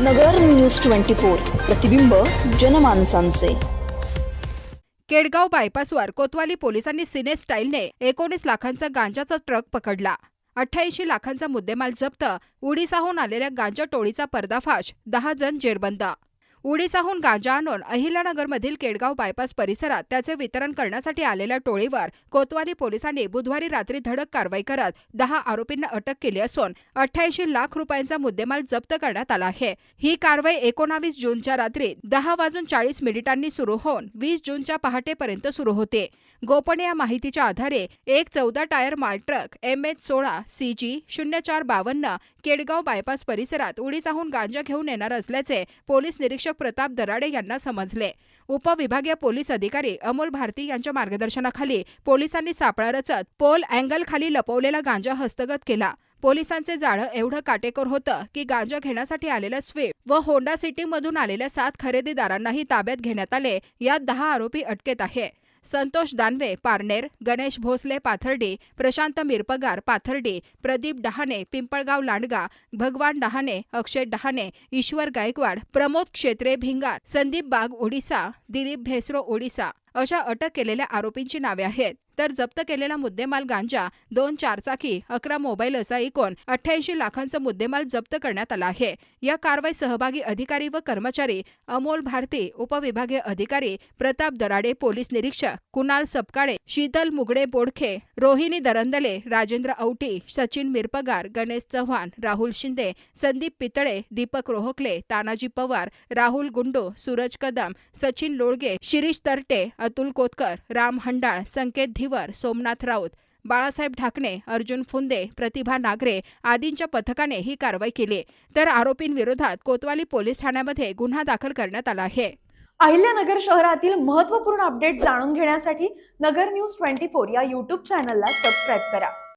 नगर news twenty four प्रतिबिंब जनमानसांचे. केडगाव बायपासवर कोतवाली पोलिसांनी सिने स्टाईलने एकोणीस लाखांचा गांजाचा ट्रक पकडला. अठ्ठ्याऐंशी लाखांचा मुद्देमाल जप्त उडीसाहून आलेल्या गांजा टोळीचा पर्दाफाश दहा जण जेरबंद. उडीसाहून गांजा आणून अहिल्यानगरमधील केडगाव बायपास परिसरात त्याचे वितरण करण्यासाठी आलेल्या टोळीवर कोतवाली पोलिसांनी बुधवारी रात्री धडक कारवाई करत दहा आरोपींना अटक केली असून अठ्ठ्याऐंशी लाख रुपयांचा मुद्देमाल जप्त करण्यात आला आहे. ही कारवाई एकोणावीस जूनच्या रात्री दहा वाजून चाळीस मिनिटांनी सुरू होऊन वीस जूनच्या पहाटेपर्यंत सुरू होते. गोपनीय माहितीच्या आधारे एक चौदा टायर माल ट्रक एम एच सोळा सी जी शून्य चार बावन्न केडगाव बायपास परिसरात उडीसाहून गांजा घेऊन येणार असल्याचे पोलीस निरीक्षक प्रताप दराडे यांना समजले. उपविभागीय पोलीस अधिकारी अमोल भारती यांच्या मार्गदर्शनाखाली पोलिसांनी सापळा रचत पोल अँगल खाली लपवलेला गांजा हस्तगत केला. पोलिसांचे जाळं एवढं काटेकोर होतं की गांजा घेण्यासाठी आलेल्या स्विफ्ट व होंडा सिटीमधून आलेल्या सात खरेदीदारांनाही ताब्यात घेण्यात आले यात दहा आरोपी अटकेत आहे. संतोष दानवे पारनेर गणेश भोसले पाथर्डी प्रशांत मिरपगार पाथर्डी प्रदीप डहाणे पिंपळगाव लांडगा भगवान डहाणे अक्षय डहाणे ईश्वर गायकवाड प्रमोद क्षेत्रे भिंगार संदीप बाग ओडिसा दिलीप भेसरो ओडिसा. अशा अटक केलेल्या आरोपींची नावे आहेत. तर जप्त केलेला मुद्देमाल गांजा दोन चारचाकी अकरा मोबाईल असा एकूण अठ्ठ्याऐंशी लाखांचा मुद्देमाल जप्त करण्यात आला आहे. या कारवाई सहभागी अधिकारी व कर्मचारी अमोल भारती उपविभागीय अधिकारी प्रताप दराडे पोलीस निरीक्षक कुणाल सपकाळे शीतल मुगडे बोडखे रोहिणी दरंदले राजेंद्र औटी सचिन मिरपगार गणेश चव्हाण राहुल शिंदे संदीप पितळे दीपक रोहकले तानाजी पवार राहुल गुंडू सूरज कदम सचिन लोळगे शिरीष तरटे अतुल कोतकर राम हंडाळ संकेत धिवर सोमनाथ राऊत बाळासाहेब ढाकणे अर्जुन फुंदे प्रतिभा नागरे आदींच्या पथकाने ही कारवाई केली तर आरोपींविरोधात कोतवाली पोलीस ठाण्यामध्ये गुन्हा दाखल करण्यात आला आहे. अहिल्यानगर शहरातील महत्त्वपूर्ण अपडेट जाणून घेण्यासाठी नगर न्यूज ट्वेंटी फोर या यूट्यूब चॅनलला सबस्क्राईब करा.